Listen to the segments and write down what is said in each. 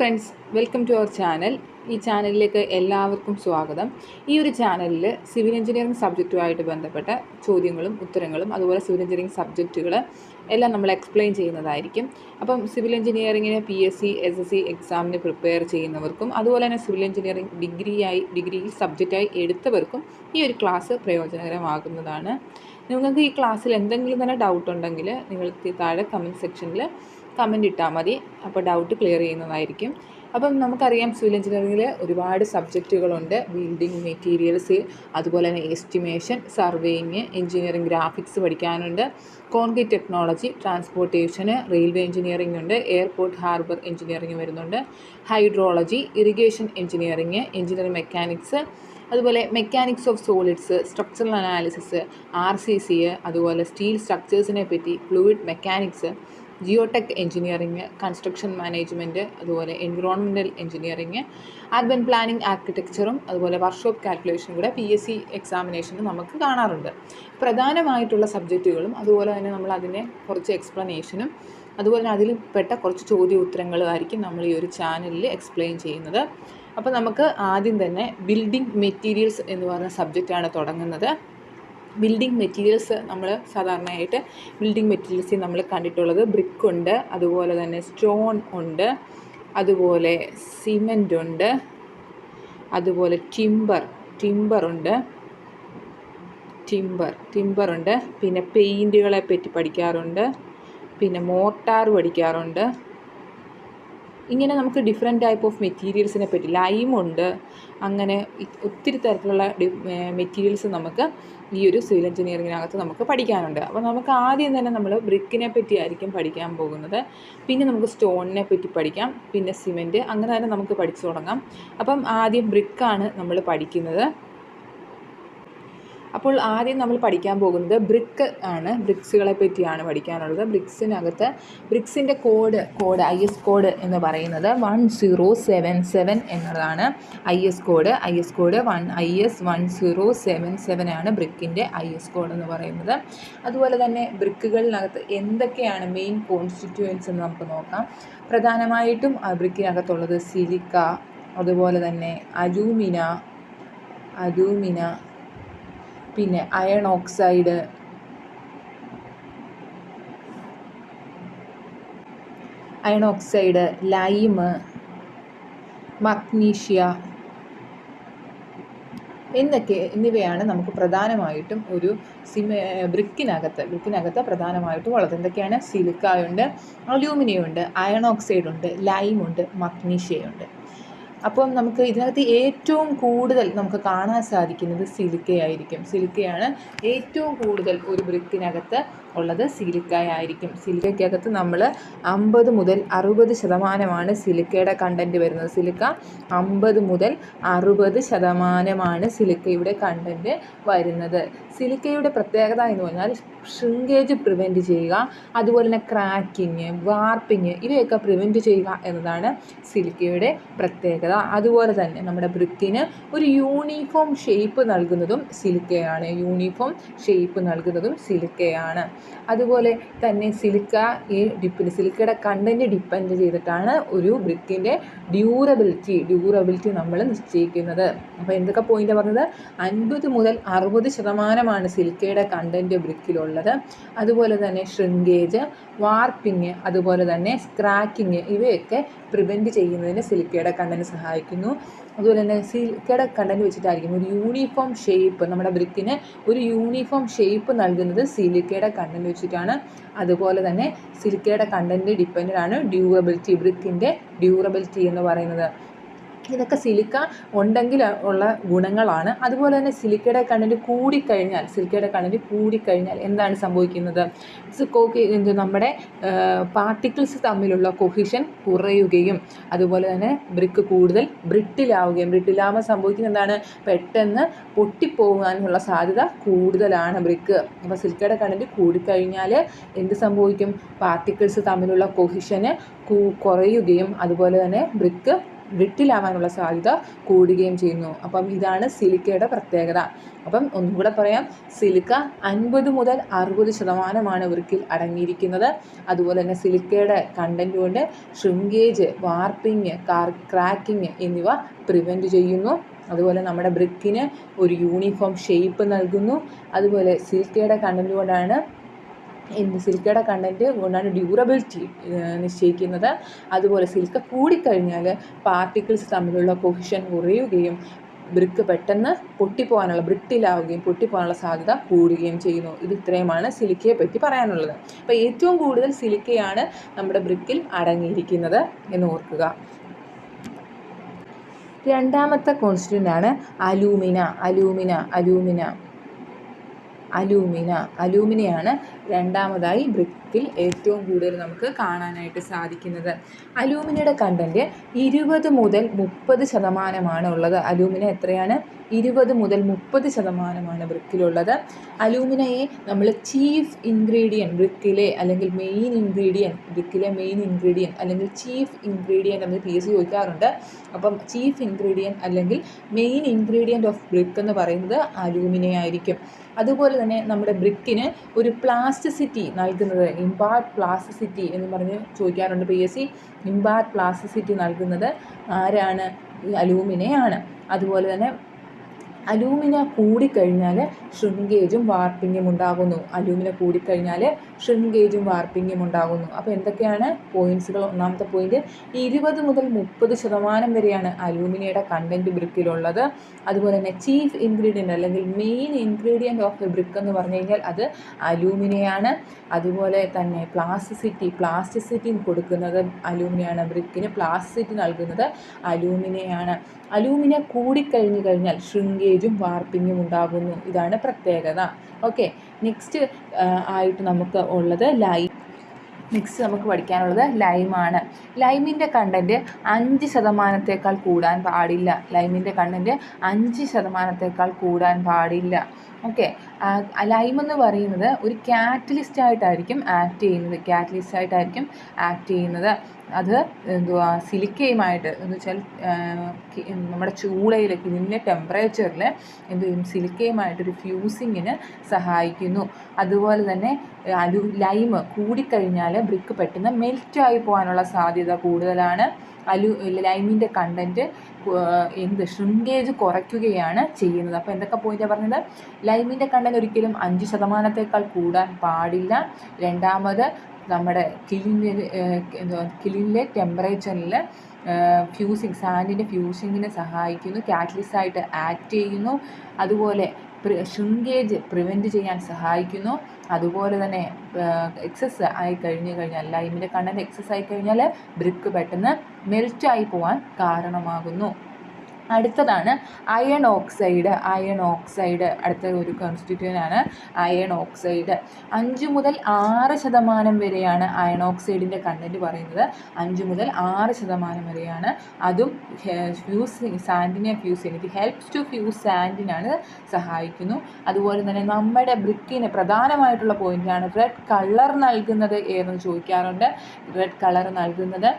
Friends welcome to our channel ഈ ചാനലിലേക്ക് എല്ലാവർക്കും സ്വാഗതം. ഈ ഒരു ചാനലിൽ സിവിൽ എഞ്ചിനീയറിംഗ് സബ്ജക്റ്റുമായിട്ട് ബന്ധപ്പെട്ട ചോദ്യങ്ങളും ഉത്തരങ്ങളും അതുപോലെ സിവിൽ എഞ്ചിനീയറിംഗ് സബ്ജക്റ്റുകൾ എല്ലാം നമ്മൾ എക്സ്പ്ലെയിൻ ചെയ്യുന്നതായിരിക്കും. അപ്പം civil എഞ്ചിനീയറിങ്ങിന് P S C S S C എക്സാമിന് പ്രിപ്പയർ ചെയ്യുന്നവർക്കും അതുപോലെ തന്നെ സിവിൽ എഞ്ചിനീയറിംഗ് ഡിഗ്രിയായി ഡിഗ്രി സബ്ജക്റ്റായി എടുത്തവർക്കും ഈ ഒരു ക്ലാസ് പ്രയോജനകരമാകുന്നതാണ്. നിങ്ങൾക്ക് ഈ ക്ലാസ്സിൽ എന്തെങ്കിലും തന്നെ ഡൗട്ട് ഉണ്ടെങ്കിൽ നിങ്ങൾ താഴെ കമന്റ് സെക്ഷനിൽ കമന്റ് ഇട്ടാൽ മതി. അപ്പോൾ ഡൗട്ട് ക്ലിയർ ചെയ്യുന്നതായിരിക്കും. അപ്പം നമുക്കറിയാം സിവിൽ എഞ്ചിനീയറിംഗിൽ ഒരുപാട് സബ്ജക്റ്റുകളുണ്ട് ബിൽഡിംഗ് മെറ്റീരിയൽസ് അതുപോലെ തന്നെ എസ്റ്റിമേഷൻ സർവേയിങ് എഞ്ചിനീയറിംഗ് ഗ്രാഫിക്സ് പഠിക്കാനുണ്ട്. കോൺക്രീറ്റ് ടെക്നോളജി ട്രാൻസ്പോർട്ടേഷന് റെയിൽവേ എഞ്ചിനീയറിംഗ് ഉണ്ട്. എയർപോർട്ട് ഹാർബർ എഞ്ചിനീയറിംഗ് വരുന്നുണ്ട്. Hydrology irrigation engineering engineering mechanics അതുപോലെ mechanics of solids structural analysis R C C അതുപോലെ സ്റ്റീൽ സ്ട്രക്ചേഴ്സിനെ പറ്റി fluid mechanics geotech engineering construction management അതുപോലെ environmental engineering urban planning ആർക്കിടെക്ചറും അതുപോലെ വർക്ക്ഷോപ്പ് കാൽക്കുലേഷനും കൂടെ പി എസ് സി എക്സാമിനേഷന് നമുക്ക് കാണാറുണ്ട്. പ്രധാനമായിട്ടുള്ള സബ്ജക്റ്റുകളും അതുപോലെ തന്നെ നമ്മൾ അതിനെ കുറച്ച് എക്സ്പ്ലനേഷനും അതുപോലെ തന്നെ അതിൽ പെട്ട കുറച്ച് ചോദ്യ ഉത്തരങ്ങളും ആയിരിക്കും നമ്മൾ ഈ ഒരു ചാനലിൽ എക്സ്പ്ലെയിൻ ചെയ്യുന്നത്. അപ്പോൾ നമുക്ക് ആദ്യം തന്നെ ബിൽഡിംഗ് മെറ്റീരിയൽസ് എന്ന് പറഞ്ഞ സബ്ജക്റ്റാണ് തുടങ്ങുന്നത്. ബിൽഡിംഗ് മെറ്റീരിയൽസ് നമ്മൾ സാധാരണയായിട്ട് ബിൽഡിംഗ് മെറ്റീരിയൽസിൽ നമ്മൾ കണ്ടിട്ടുള്ളത് ബ്രിക്ക് ഉണ്ട് അതുപോലെ തന്നെ സ്റ്റോൺ ഉണ്ട് അതുപോലെ സിമന്റ് ഉണ്ട് അതുപോലെ ടിമ്പർ ടിമ്പർ ഉണ്ട് ടിമ്പർ ടിമ്പർ ഉണ്ട് പിന്നെ പെയിന്റുകളെ പറ്റി പഠിക്കാറുണ്ട് പിന്നെ മോർട്ടാർ പഠിക്കാറുണ്ട് ഇങ്ങനെ നമുക്ക് ഡിഫറെന്റ് ടൈപ്പ് ഓഫ് മെറ്റീരിയൽസിനെ പറ്റി ലൈമുണ്ട് അങ്ങനെ ഒത്തിരി തരത്തിലുള്ള മെറ്റീരിയൽസ് നമുക്ക് ഈ ഒരു സിവിൽ എഞ്ചിനീയറിങ്ങിനകത്ത് നമുക്ക് പഠിക്കാനുണ്ട്. അപ്പോൾ നമുക്ക് ആദ്യം തന്നെ നമ്മൾ ബ്രിക്കിനെ പറ്റി ആയിരിക്കും പഠിക്കാൻ പോകുന്നത്. പിന്നെ നമുക്ക് സ്റ്റോണിനെ പറ്റി പഠിക്കാം. പിന്നെ സിമെന്റ് അങ്ങനെ തന്നെ നമുക്ക് പഠിച്ചു തുടങ്ങാം. അപ്പം ആദ്യം ബ്രിക്കാണ് നമ്മൾ പഠിക്കുന്നത്. അപ്പോൾ ആദ്യം നമ്മൾ പഠിക്കാൻ പോകുന്നത് ബ്രിക്ക് ആണ്. ബ്രിക്സുകളെ പറ്റിയാണ് പഠിക്കാനുള്ളത്. ബ്രിക്സിനകത്ത് ബ്രിക്സിന്റെ code code I S code എന്ന് പറയുന്നത് വൺ സീറോ സെവൻ സെവൻ എന്നതാണ്. I S code I S code one I S one zero seven seven ആണ് ബ്രിക്കിന്റെ ഐ എസ് കോഡ് എന്ന് പറയുന്നത്. അതുപോലെ തന്നെ ബ്രിക്കുകളിനകത്ത് എന്തൊക്കെയാണ് മെയിൻ കോൺസ്റ്റിറ്റ്യുവൻസ് എന്ന് നമുക്ക് നോക്കാം. പ്രധാനമായിട്ടും ബ്രിക്കിനകത്തുള്ളത് സിലിക്ക അതുപോലെ തന്നെ അലൂമിന അലൂമിന പിന്നെ iron oxide. Iron oxide lime magnesia എന്നൊക്കെ എന്നിവയാണ് നമുക്ക് പ്രധാനമായിട്ടും ഒരു സിമ ബ്രിക്കിനകത്ത് ബ്രിക്കിനകത്ത് പ്രധാനമായിട്ടും ഉള്ളത്. എന്തൊക്കെയാണ്? സിലിക്കായുണ്ട് അലൂമിനിയം ഉണ്ട് അയൺ ഓക്സൈഡ് ഉണ്ട് ലൈമുണ്ട് മഗ്നീഷ്യയുണ്ട്. അപ്പം നമുക്ക് ഇതിനകത്ത് ഏറ്റവും കൂടുതൽ നമുക്ക് കാണാൻ സാധിക്കുന്നത് സിലിക്കയായിരിക്കും. സിലിക്കയാണ് ഏറ്റവും കൂടുതൽ ഒരു ബ്രിക്കിനകത്ത് ഉള്ളത് സിലിക്കയായിരിക്കും. സിലിക്കയ്ക്കകത്ത് നമ്മൾ അമ്പത് മുതൽ അറുപത് ശതമാനമാണ് സിലിക്കയുടെ കണ്ടന്റ് വരുന്നത്. സിലിക്ക അമ്പത് മുതൽ അറുപത് ശതമാനമാണ് സിലിക്കയുടെ കണ്ടന്റ് വരുന്നത്. സിലിക്കയുടെ പ്രത്യേകത എന്ന് പറഞ്ഞാൽ ഷ്രിങ്കേജ് പ്രിവെന്റ് ചെയ്യുക അതുപോലെ തന്നെ ക്രാക്കിങ് വാർപ്പിങ് ഇവയൊക്കെ പ്രിവെന്റ് ചെയ്യുക എന്നതാണ് സിലിക്കയുടെ പ്രത്യേകത. അതുപോലെ തന്നെ നമ്മുടെ ബ്രിക്കിന് ഒരു യൂണിഫോം ഷേപ്പ് നൽകുന്നതും സിലിക്കയാണ്. യൂണിഫോം ഷേപ്പ് നൽകുന്നതും സിലിക്കയാണ്. അതുപോലെ തന്നെ സിലിക്ക ഈ ഡിപ്പെൻഡ് സിലിക്കയുടെ കണ്ടന്റ് ഡിപ്പെൻഡ് ചെയ്തിട്ടാണ് ഒരു ബ്രിക്കിന്റെ ഡ്യൂറബിലിറ്റി ഡ്യൂറബിലിറ്റി നമ്മൾ നിശ്ചയിക്കുന്നത്. അപ്പോൾ എന്തൊക്കെ പോയിന്റ് പറഞ്ഞത്? അൻപത് മുതൽ അറുപത് ശതമാനമാണ് സിലിക്കയുടെ കണ്ടന്റ് ബ്രിക്കിലുള്ളത് അതുപോലെ തന്നെ ഷ്രിങ്കേജ് വാർപ്പിങ് അതുപോലെ തന്നെ സ്ക്രാക്കിങ് ഇവയൊക്കെ പ്രിവെന്റ് ചെയ്യുന്നതിന് സിലിക്കയുടെ കണ്ടന്റ് സഹായിക്കുന്നു. അതുപോലെ തന്നെ സിലിക്കയുടെ കണ്ടന്റ് വെച്ചിട്ടായിരിക്കും. ഒരു യൂണിഫോം ഷേപ്പ് നമ്മുടെ ബ്രിക്കിന് ഒരു യൂണിഫോം ഷേപ്പ് നൽകുന്നത് സിലിക്കയുടെ കണ്ടന്റ് വെച്ചിട്ടാണ്. അതുപോലെ തന്നെ സിലിക്കയുടെ കണ്ടന്റ് ഡിപ്പെൻഡ് ആണ്. ഡ്യൂറബിലിറ്റി ബ്രിക്കിന്റെ ഡ്യൂറബിലിറ്റി എന്ന് പറയുന്നത്. ഇതൊക്കെ സിലിക്ക ഉണ്ടെങ്കിൽ ഉള്ള ഗുണങ്ങളാണ്. അതുപോലെ തന്നെ സിലിക്കയുടെ കണ്ടന്റ് കൂടിക്കഴിഞ്ഞാൽ സിലിക്കയുടെ കണ്ടന്റ് കൂടിക്കഴിഞ്ഞാൽ എന്താണ് സംഭവിക്കുന്നത്? നമ്മുടെ പാർട്ടിക്കിൾസ് തമ്മിലുള്ള കൊഹിഷൻ കുറയുകയും അതുപോലെ തന്നെ ബ്രിക്ക് കൂടുതൽ ബ്രിട്ടിലാവുകയും ബ്രിട്ടിലാവുമ്പോൾ സംഭവിക്കുന്നത് എന്താണ്? പെട്ടെന്ന് പൊട്ടിപ്പോകാനുള്ള സാധ്യത കൂടുതലാണ് ബ്രിക്ക് അപ്പോൾ സിലിക്കയുടെ കണ്ടന്റ് കൂടിക്കഴിഞ്ഞാൽ എന്ത് സംഭവിക്കും? പാർട്ടിക്കിൾസ് തമ്മിലുള്ള കൊഹിഷന് കുറയുകയും അതുപോലെ തന്നെ ബ്രിക്ക് ബ്രിട്ടിലാവാനുള്ള സാധ്യത കൂടുകയും ചെയ്യുന്നു. അപ്പം ഇതാണ് സിലിക്കയുടെ പ്രത്യേകത. അപ്പം ഒന്നും കൂടെ പറയാം. സിലിക്ക അൻപത് മുതൽ അറുപത് ശതമാനമാണ് വൃക്കിൽ അടങ്ങിയിരിക്കുന്നത്. അതുപോലെ തന്നെ സിലിക്കയുടെ കണ്ടന്റ് കൊണ്ട് ഷ്രിങ്കേജ് വാർപ്പിംഗ് ക്രാക്കിംഗ് എന്നിവ പ്രിവെന്റ് ചെയ്യുന്നു. അതുപോലെ നമ്മുടെ ബ്രിക്കിന് ഒരു യൂണിഫോം ഷേപ്പ് നൽകുന്നു. അതുപോലെ സിൽക്കയുടെ കണ്ടന്റ് കൊണ്ടാണ് സിൽക്കയുടെ കണ്ടന്റ് കൊണ്ടാണ് ഡ്യൂറബിലിറ്റി നിശ്ചയിക്കുന്നത്. അതുപോലെ സിൽക്ക കൂടിക്കഴിഞ്ഞാൽ പാർട്ടിക്കിൾസ് തമ്മിലുള്ള കൊഹിഷൻ കുറയുകയും ബ്രിക്ക് പെട്ടെന്ന് പൊട്ടിപ്പോകാനുള്ള ബ്രിട്ടിലാവുകയും പൊട്ടിപ്പോകാനുള്ള സാധ്യത കൂടുകയും ചെയ്യുന്നു. ഇത് ഇത്രയുമാണ് സിലിക്കയെ പറ്റി പറയാനുള്ളത്. അപ്പോൾ ഏറ്റവും കൂടുതൽ സിലിക്കയാണ് നമ്മുടെ ബ്രിക്കിൽ അടങ്ങിയിരിക്കുന്നത് എന്ന് ഓർക്കുക. രണ്ടാമത്തെ കോൺസ്റ്റിറ്റ്യന്റ് ആണ് അലൂമിന അലൂമിന അലൂമിന. അലൂമിന. അലൂമിനയാണ് രണ്ടാമതായി ബ്രിക്കിൽ ഏറ്റവും കൂടുതൽ നമുക്ക് കാണാനായിട്ട് സാധിക്കുന്നത്. അലൂമിനയുടെ കണ്ടന്റ് ഇരുപത് മുതൽ മുപ്പത് ശതമാനമാണ് ഉള്ളത്. അലൂമിന എത്രയാണ്? ഇരുപത് മുതൽ മുപ്പത് ശതമാനമാണ് ബ്രിക്കിലുള്ളത് അലൂമിനയെ നമ്മൾ ചീഫ് ഇൻഗ്രീഡിയന്റ് ബ്രിക്കിലെ അല്ലെങ്കിൽ മെയിൻ ഇൻഗ്രീഡിയന്റ് ബ്രിക്കിലെ മെയിൻ ഇൻഗ്രീഡിയന്റ് അല്ലെങ്കിൽ ചീഫ് ഇൻഗ്രീഡിയന്റ് എന്ന് പി എസ് ചോദിക്കാറുണ്ട്. അപ്പം ചീഫ് ഇൻഗ്രീഡിയന്റ് അല്ലെങ്കിൽ മെയിൻ ഇൻഗ്രീഡിയന്റ് ഓഫ് ബ്രിക്ക് എന്ന് പറയുന്നത് അലൂമിനയായിരിക്കും. അതുപോലെ തന്നെ നമ്മുടെ ബ്രിക്കിന് ഒരു പ്ലാസ്റ്റിസിറ്റി നൽകുന്നത് ഇമ്പാർട്ട് പ്ലാസ്റ്റിസിറ്റി എന്ന് പറഞ്ഞ് ചോദിക്കാറുണ്ട് P S C impart plasticity നൽകുന്നത് ആരാണ്? അലൂമിനയാണ്. അതുപോലെ തന്നെ അലൂമിന കൂടിക്കഴിഞ്ഞാൽ ഷ്രിങ്കേജും വാർപ്പിങ്ങും ഉണ്ടാകുന്നു. അലൂമിന കൂടിക്കഴിഞ്ഞാൽ ഷ്രിങ്കേജും വാർപ്പിങ്ങും ഉണ്ടാകുന്നു. അപ്പോൾ എന്തൊക്കെയാണ് പോയിന്റ്സുകൾ ഒന്നാമത്തെ പോയിന്റ് ഇരുപത് മുതൽ മുപ്പത് ശതമാനം വരെയാണ് അലൂമിനയുടെ കണ്ടന്റ് ബ്രിക്കിലുള്ളത്. അതുപോലെ തന്നെ ചീഫ് ഇൻഗ്രീഡിയന്റ് അല്ലെങ്കിൽ main ingredient of a brick എന്ന് പറഞ്ഞു കഴിഞ്ഞാൽ അത് അലൂമിനയാണ്. അതുപോലെ തന്നെ പ്ലാസ്റ്റിസിറ്റി പ്ലാസ്റ്റിസിറ്റി കൊടുക്കുന്നത് അലൂമിനയാണ്. ബ്രിക്കിന് പ്ലാസ്റ്റിസിറ്റി നൽകുന്നത് അലൂമിനയാണ്. അലൂമിനിയ കൂടിക്കഴിഞ്ഞു കഴിഞ്ഞാൽ ഷ്രിങ്കേജും വാർപ്പിങ്ങും ഉണ്ടാകുന്നു. ഇതാണ് പ്രത്യേകത. ഓക്കെ. നെക്സ്റ്റ് ആയിട്ട് നമുക്ക് ഉള്ളത് ലൈ മിക്സ് നമുക്ക് പഠിക്കാനുള്ളത് ലൈമാണ്. ലൈമിന്റെ കണ്ടന്റ് അഞ്ച് ശതമാനത്തേക്കാൾ കൂടാൻ പാടില്ല. ലൈമിന്റെ കണ്ടന്റ് അഞ്ച് ശതമാനത്തേക്കാൾ കൂടാൻ പാടില്ല. ഓക്കെ. ലൈം എന്ന് പറയുന്നത് ഒരു കാറ്റലിസ്റ്റ് ആയിട്ടായിരിക്കും ആക്ട് ചെയ്യുന്നത്. കാറ്റലിസ്റ്റ് ആയിട്ടായിരിക്കും ആക്ട് ചെയ്യുന്നത്. അത് എന്തുവാ സിലിക്കയുമായിട്ട് എന്ന് വെച്ചാൽ നമ്മുടെ ചൂളയിൽ ഇതിന്റെ ടെമ്പറേച്ചറിൽ എന്ത് ചെയ്യും? സിലിക്കയുമായിട്ടൊരു ഫ്യൂസിങ്ങിന് സഹായിക്കുന്നു. അതുപോലെ തന്നെ അലു ലൈമ് കൂടിക്കഴിഞ്ഞാൽ ബ്രിക്ക് പെട്ടെന്ന് മെൽറ്റായി പോകാനുള്ള സാധ്യത കൂടുതലാണ്. അലു ലൈമിന്റെ കണ്ടന്റ് എന്ത് ഷ്രിങ്കേജ് കുറയ്ക്കുകയാണ് ചെയ്യുന്നത്. അപ്പോൾ എന്തൊക്കെ പോയിന്റാണ് പറഞ്ഞത്? ലൈമിന്റെ കണ്ടന്റ് ഒരിക്കലും അഞ്ച് ശതമാനത്തേക്കാൾ കൂടാൻ പാടില്ല. രണ്ടാമത് നമ്മുടെ കിലിന്റെ കിലിനിലെ ടെമ്പറേച്ചറിൽ ഫ്യൂസിങ് സാൻഡിന്റെ ഫ്യൂസിങ്ങിനെ സഹായിക്കുന്നു കാറ്റലിസ്റ്റായിട്ട് ആക്ട് ചെയ്യുന്നു. അതുപോലെ ഷ്രിങ്കേജ് പ്രിവെന്റ് ചെയ്യാൻ സഹായിക്കുന്നു. അതുപോലെ തന്നെ എക്സസ് ആയി കഴിഞ്ഞു കഴിഞ്ഞാൽ ലൈമിന്റെ കണ്ണന്റെ എക്സസ് ആയി കഴിഞ്ഞാൽ ബ്രിക്ക് പെട്ടെന്ന് മെൽറ്റായി പോകാൻ കാരണമാകുന്നു. അടുത്തതാണ് അയൺ ഓക്സൈഡ് അയൺ ഓക്സൈഡ് അടുത്ത ഒരു കോൺസ്റ്റിറ്റ്യൂന്റ് ആണ് അയൺ ഓക്സൈഡ് അഞ്ച് മുതൽ ആറ് ശതമാനം വരെയാണ് അയൺ ഓക്സൈഡിന്റെ കണ്ടന്റ് പറയുന്നത്. അഞ്ച് മുതൽ ആറ് ശതമാനം വരെയാണ്. അതും ഫ്യൂസ് സാൻഡിനെ ഫ്യൂസ് ചെയ്യുന്നത് ഹെൽപ്സ് ടു ഫ്യൂസ് സാൻഡിനാണ് സഹായിക്കുന്നു. അതുപോലെ തന്നെ നമ്മുടെ ബ്രിക്കിന് പ്രധാനമായിട്ടുള്ള പോയിന്റാണ് റെഡ് കളർ നൽകുന്നത് ഏതെന്ന് ചോദിക്കാറുണ്ട്. റെഡ് കളർ നൽകുന്നത്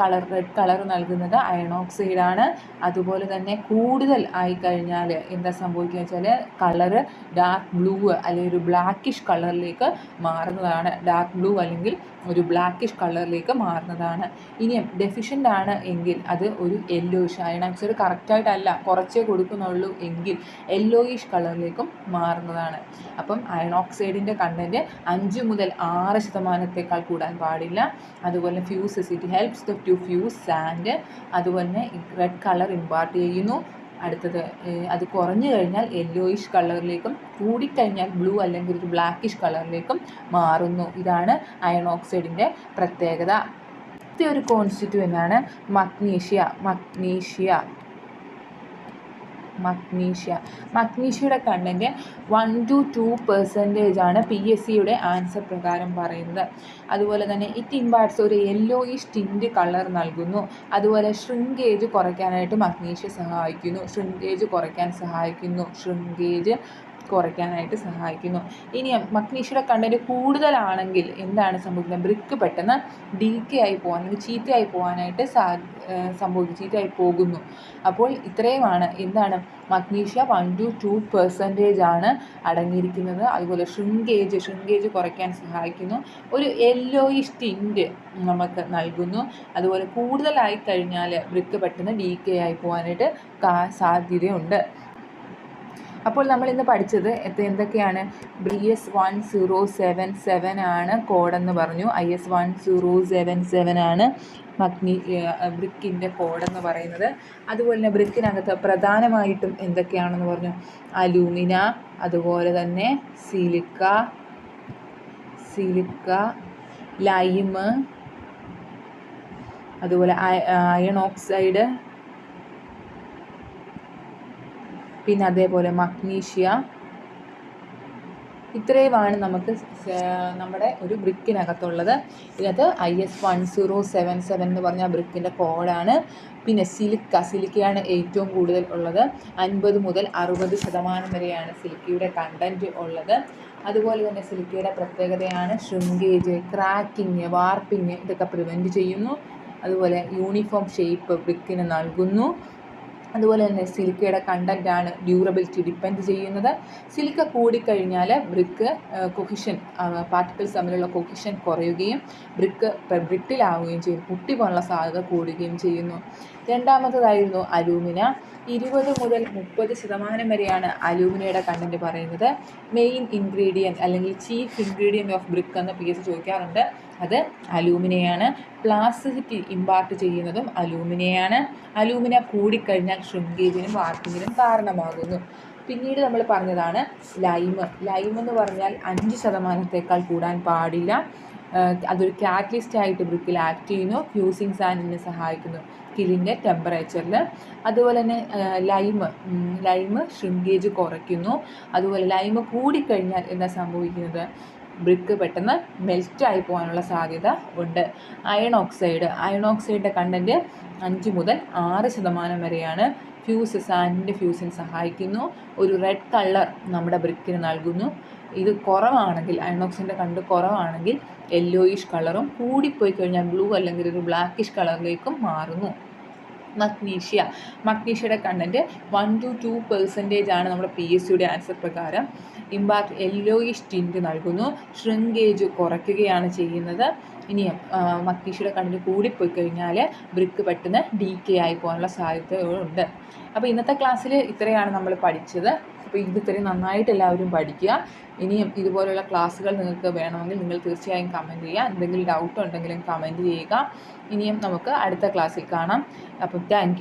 കളർ റെഡ് കളർ നൽകുന്നത് അയൺ ഓക്സൈഡാണ് അതുപോലെ തന്നെ കൂടുതൽ ആയിക്കഴിഞ്ഞാൽ എന്താ സംഭവിക്കുക വെച്ചാൽ കളറ് ഡാർക്ക് ബ്ലൂ അല്ലെങ്കിൽ ഒരു ബ്ലാക്കിഷ് കളറിലേക്ക് മാറുന്നതാണ്. ഡാർക്ക് ബ്ലൂ അല്ലെങ്കിൽ ഒരു ബ്ലാക്കിഷ് കളറിലേക്ക് മാറുന്നതാണ്. ഇനിയും ഡെഫിഷ്യന്റ് ആണ് എങ്കിൽ അത് ഒരു യെല്ലോയിഷ് അയൺ ഓക്സൈഡ് കറക്റ്റായിട്ടല്ല കുറച്ചേ കൊടുക്കുന്നുള്ളൂ എങ്കിൽ യെല്ലോയിഷ് കളറിലേക്കും മാറുന്നതാണ്. അപ്പം അയൺ ഓക്സൈഡിന്റെ കണ്ടന്റ് അഞ്ച് മുതൽ ആറ് ശതമാനത്തേക്കാൾ കൂടാൻ പാടില്ല. അതുപോലെ fuse it helps the to fuse sand അതുപോലെ റെഡ് കളർ ഇമ്പാർട്ട് ചെയ്യുന്നു. അടുത്തത് അത് കുറഞ്ഞു കഴിഞ്ഞാൽ യെല്ലോയിഷ് കളറിലേക്കും കൂടിക്കഴിഞ്ഞാൽ ബ്ലൂ അല്ലെങ്കിൽ ഒരു ബ്ലാക്കിഷ് കളറിലേക്കും മാറുന്നു. ഇതാണ് അയൺ ഓക്സൈഡിന്റെ പ്രത്യേകത. ഒരു കോൺസ്റ്റിറ്റ്യൂവന്റ് ആണ് magnesia. Magnesia magnesia. മഗ്നീഷ്യയുടെ content one two two percentage ആണ് പി എസ് സിയുടെ ആൻസർ പ്രകാരം പറയുന്നത്. അതുപോലെ തന്നെ ഇറ്റ് ഇമ്പാർട്സ് ഒരു യെല്ലോയിഷ് ടിന്റ് കളർ നൽകുന്നു. അതുപോലെ ഷ്രിങ്കേജ് കുറയ്ക്കാനായിട്ട് മഗ്നീഷ്യ സഹായിക്കുന്നു. ഷ്രിങ്കേജ് കുറയ്ക്കാൻ സഹായിക്കുന്നു. ഷ്രിങ്കേജ് കുറയ്ക്കാനായിട്ട് സഹായിക്കുന്നു. ഇനി മഗ്നീഷ്യയുടെ കണ്ടന്റ് കൂടുതലാണെങ്കിൽ എന്താണ് സംഭവിക്കുന്നത്? ബ്രിക്ക് പെട്ടെന്ന് ഡീക്കെ ആയി പോകാൻ അല്ലെങ്കിൽ ചീത്തയായി പോകാനായിട്ട് സാ സംഭവിക്കും ചീത്തയായി പോകുന്നു. അപ്പോൾ ഇത്രയുമാണ് എന്താണ് magnesia one two two percentage ആണ് അടങ്ങിയിരിക്കുന്നത്. അതുപോലെ ഷ്രിങ്കേജ് ഷ്രിങ്കേജ് കുറയ്ക്കാൻ സഹായിക്കുന്നു. ഒരു യെല്ലോയിഷ് ടിന്റ് നമുക്ക് നൽകുന്നു. അതുപോലെ കൂടുതലായി കഴിഞ്ഞാൽ ബ്രിക്ക് പെട്ടെന്ന് ഡീക്കെ ആയി പോകാനായിട്ട് സാധ്യതയുണ്ട്. അപ്പോൾ നമ്മൾ ഇന്ന് പഠിച്ചത് എന്തൊക്കെയാണ്? B S one zero seven seven ആണ് കോഡെന്ന് പറഞ്ഞു. I S one zero seven seven ആണ് മഗ്നി ബ്രിക്കിന്റെ കോഡെന്ന് പറയുന്നത്. അതുപോലെ തന്നെ ബ്രിക്കിനകത്ത് പ്രധാനമായിട്ടും എന്തൊക്കെയാണെന്ന് പറഞ്ഞു? അലൂമിന അതുപോലെ തന്നെ സിലിക്ക സിലിക്ക ലൈമ് അതുപോലെ അയൺ ഓക്സൈഡ് പിന്നെ അതേപോലെ മഗ്നീഷ്യ. ഇത്രയുമാണ് നമുക്ക് നമ്മുടെ ഒരു ബ്രിക്കിനകത്തുള്ളത്. ഇതിനകത്ത് I S one zero seven seven എന്ന് പറഞ്ഞ ബ്രിക്കിന്റെ കോഡാണ്. പിന്നെ സിലിക്ക സിലിക്കയാണ് ഏറ്റവും കൂടുതൽ ഉള്ളത്. അൻപത് മുതൽ അറുപത് ശതമാനം വരെയാണ് സിലിക്കയുടെ കണ്ടന്റ് ഉള്ളത്. അതുപോലെ തന്നെ സിലിക്കയുടെ പ്രത്യേകതയാണ് ഷ്രിങ്കേജ് ക്രാക്കിങ് വാർപ്പിങ് ഇതൊക്കെ പ്രിവെന്റ് ചെയ്യുന്നു. അതുപോലെ യൂണിഫോം ഷേപ്പ് ബ്രിക്കിന് നൽകുന്നു. അതുപോലെ തന്നെ സിലിക്കയുടെ കണ്ടന്റാണ് ഡ്യൂറബിലിറ്റി ഡിപ്പെൻഡ് ചെയ്യുന്നത്. സിലിക്ക കൂടിക്കഴിഞ്ഞാൽ ബ്രിക്ക് കൊഹിഷൻ പാർട്ടിക്കിൾസ് തമ്മിലുള്ള കൊഹിഷൻ കുറയുകയും ബ്രിക്ക് ബ്രിട്ടിലാവുകയും ചെയ്യും കുട്ടി പോലുള്ള സാധ്യത കൂടുകയും ചെയ്യുന്നു. രണ്ടാമത്തതായിരുന്നു അലൂമിന. ഇരുപത് മുതൽ മുപ്പത് ശതമാനം വരെയാണ് അലൂമിനയുടെ കണ്ടന്റ് പറയുന്നത്. മെയിൻ ഇൻഗ്രീഡിയന്റ് അല്ലെങ്കിൽ ചീഫ് ഇൻഗ്രീഡിയന്റ് ഓഫ് ബ്രിക്ക് എന്ന് പി എസ് ചോദിക്കാറുണ്ട്. അത് അലൂമിനയാണ് പ്ലാസ്റ്റിസിറ്റി ഇമ്പാർട്ട് ചെയ്യുന്നതും അലൂമിനയാണ് അലൂമിന കൂടിക്കഴിഞ്ഞാൽ ഷ്രിങ്കേജിനും വാർക്കിങ്ങിനും കാരണമാകുന്നു. പിന്നീട് നമ്മൾ പറഞ്ഞതാണ് ലൈമ് ലൈം എന്ന് പറഞ്ഞാൽ അഞ്ച് ശതമാനത്തേക്കാൾ കൂടാൻ പാടില്ല. അതൊരു കാറ്റലിസ്റ്റ് ആയിട്ട് ബ്രിക്കിൽ ആക്ട് ചെയ്യുന്നു. ഫ്യൂസിങ് സാൻഡിനെ സഹായിക്കുന്നു. കിലിന്റെ ടെമ്പറേച്ചറിൽ അതുപോലെ തന്നെ ലൈമ് ലൈമ് ഷ്രിങ്കേജ് കുറയ്ക്കുന്നു. അതുപോലെ ലൈമ് കൂടിക്കഴിഞ്ഞാൽ എന്താ സംഭവിക്കുന്നത്? ബ്രിക്ക് പെട്ടെന്ന് മെൽറ്റായി പോകാനുള്ള സാധ്യത ഉണ്ട്. Iron oxide. അയൺ ഓക്സൈഡിന്റെ കണ്ടന്റ് അഞ്ച് മുതൽ ആറ് ശതമാനം വരെയാണ് ഫ്യൂസ് സാൻഡിന്റെ ഫ്യൂസിന് സഹായിക്കുന്നു. ഒരു റെഡ് കളർ നമ്മുടെ ബ്രിക്കിന് നൽകുന്നു. ഇത് കുറവാണെങ്കിൽ അയണോക്സിന്റെ കണ്ട് കുറവാണെങ്കിൽ യെല്ലോയിഷ് കളറും കൂടിപ്പോയി കഴിഞ്ഞാൽ ബ്ലൂ അല്ലെങ്കിൽ ഒരു ബ്ലാക്കിഷ് കളറിലേക്കും മാറുന്നു. Magnesia. മഗ്നീഷ്യയുടെ content one two two percentage ആണ് നമ്മുടെ പി എസ് സിയുടെ ആൻസർ പ്രകാരം. ഇമ്പാക്ട് യെല്ലോയിഷ് ടിന്റ് നൽകുന്നു. ഷ്രിങ്കേജ് കുറയ്ക്കുകയാണ് ചെയ്യുന്നത്. ഇനിയും മഗ്നീഷ്യയുടെ കണ്ടന്റ് കൂടിപ്പോയി കഴിഞ്ഞാൽ ബ്രിക്ക് പെട്ടെന്ന് ഡീ കെ ആയി പോകാനുള്ള സാധ്യതകളുണ്ട് അപ്പോൾ ഇന്നത്തെ ക്ലാസ്സിൽ ഇത്രയാണ് നമ്മൾ പഠിച്ചത്. അപ്പോൾ ഇത് ഇത്രയും നന്നായിട്ട് എല്ലാവരും പഠിക്കുക. ഇനിയും ഇതുപോലുള്ള ക്ലാസ്സുകൾ നിങ്ങൾക്ക് വേണമെങ്കിൽ നിങ്ങൾ തീർച്ചയായും കമന്റ് ചെയ്യുക. എന്തെങ്കിലും ഡൗട്ട് ഉണ്ടെങ്കിലും കമന്റ് ചെയ്യുക. ഇനിയും നമുക്ക് അടുത്ത ക്ലാസ്സിൽ കാണാം. അപ്പം താങ്ക്